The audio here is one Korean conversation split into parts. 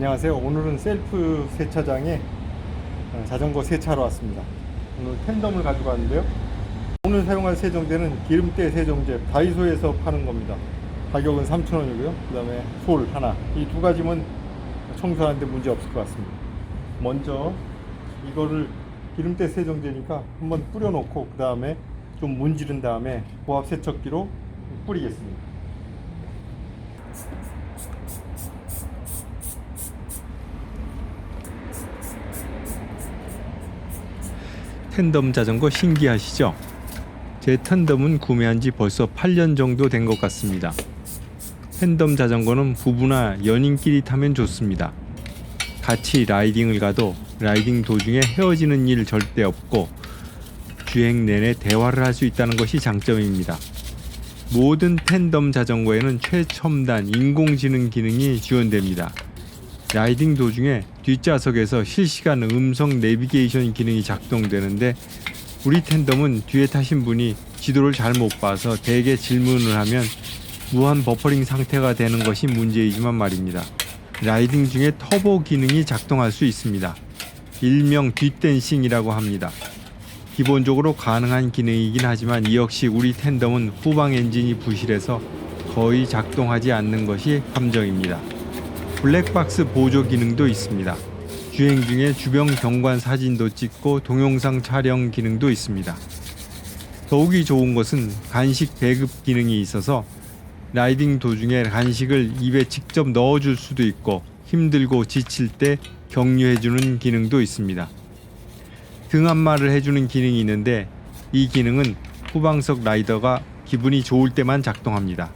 안녕하세요. 오늘은 셀프 세차장에 어, 자전거 세차로 왔습니다. 오늘 텐덤을 가지고 왔는데요. 오늘 사용할 세정제는 기름때 세정제 다이소에서 파는 겁니다. 가격은 3,000원이고요. 그 다음에 솔 하나. 이 두 가지면 청소하는데 문제 없을 것 같습니다. 먼저 이거를 기름때 세정제니까 한번 뿌려놓고 그 다음에 좀 문지른 다음에 고압 세척기로 뿌리겠습니다. 텐덤 자전거 신기하시죠? 제 텐덤은 구매한 지 벌써 8년 정도 된 것 같습니다. 텐덤 자전거는 부부나 연인끼리 타면 좋습니다. 같이 라이딩을 가도 라이딩 도중에 헤어지는 일 절대 없고 주행 내내 대화를 할 수 있다는 것이 장점입니다. 모든 텐덤 자전거에는 최첨단 인공지능 기능이 지원됩니다. 라이딩 도중에 뒷좌석에서 실시간 음성 내비게이션 기능이 작동되는데 우리 텐덤은 뒤에 타신 분이 지도를 잘 못 봐서 대개 질문을 하면 무한 버퍼링 상태가 되는 것이 문제이지만 말입니다. 라이딩 중에 터보 기능이 작동할 수 있습니다. 일명 뒷댄싱이라고 합니다. 기본적으로 가능한 기능이긴 하지만 이 역시 우리 텐덤은 후방 엔진이 부실해서 거의 작동하지 않는 것이 함정입니다. 블랙박스 보조 기능도 있습니다. 주행 중에 주변 경관 사진도 찍고 동영상 촬영 기능도 있습니다. 더욱이 좋은 것은 간식 배급 기능이 있어서 라이딩 도중에 간식을 입에 직접 넣어줄 수도 있고 힘들고 지칠 때 격려해주는 기능도 있습니다. 등 안마를 해주는 기능이 있는데 이 기능은 후방석 라이더가 기분이 좋을 때만 작동합니다.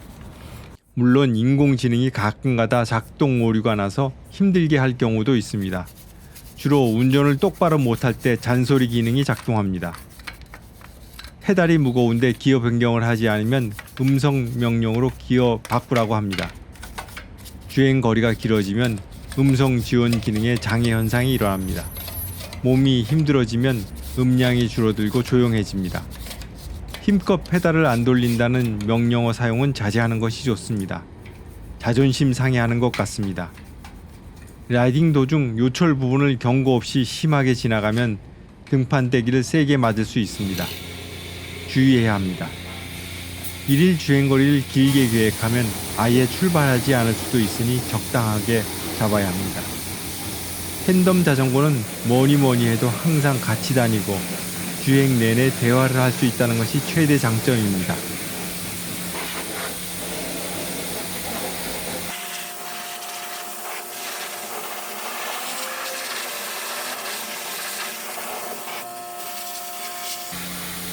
물론 인공지능이 가끔가다 작동 오류가 나서 힘들게 할 경우도 있습니다. 주로 운전을 똑바로 못할 때 잔소리 기능이 작동합니다. 페달이 무거운데 기어 변경을 하지 않으면 음성 명령으로 기어 바꾸라고 합니다. 주행 거리가 길어지면 음성 지원 기능에 장애 현상이 일어납니다. 몸이 힘들어지면 음량이 줄어들고 조용해집니다. 힘껏 페달을 안 돌린다는 명령어 사용은 자제하는 것이 좋습니다. 자존심 상해하는 것 같습니다. 라이딩 도중 요철 부분을 경고 없이 심하게 지나가면 등판 대기를 세게 맞을 수 있습니다. 주의해야 합니다. 일일 주행 거리를 길게 계획하면 아예 출발하지 않을 수도 있으니 적당하게 잡아야 합니다. 팬덤 자전거는 뭐니 뭐니 해도 항상 같이 다니고 주행 내내 대화를 할 수 있다는 것이 최대 장점입니다.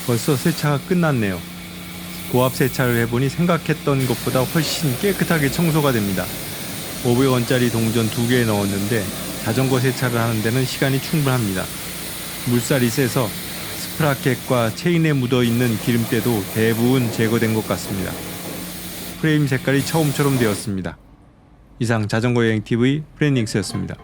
벌써 세차가 끝났네요. 고압 세차를 해보니 생각했던 것보다 훨씬 깨끗하게 청소가 됩니다. 500원짜리 동전 두개 넣었는데 자전거 세차를 하는 데는 시간이 충분합니다. 물살이 세서 스프라켓과 체인에 묻어 있는 기름때도 대부분 제거된 것 같습니다. 프레임 색깔이 처음처럼 되었습니다. 이상 자전거 여행 TV 프렌닝스였습니다.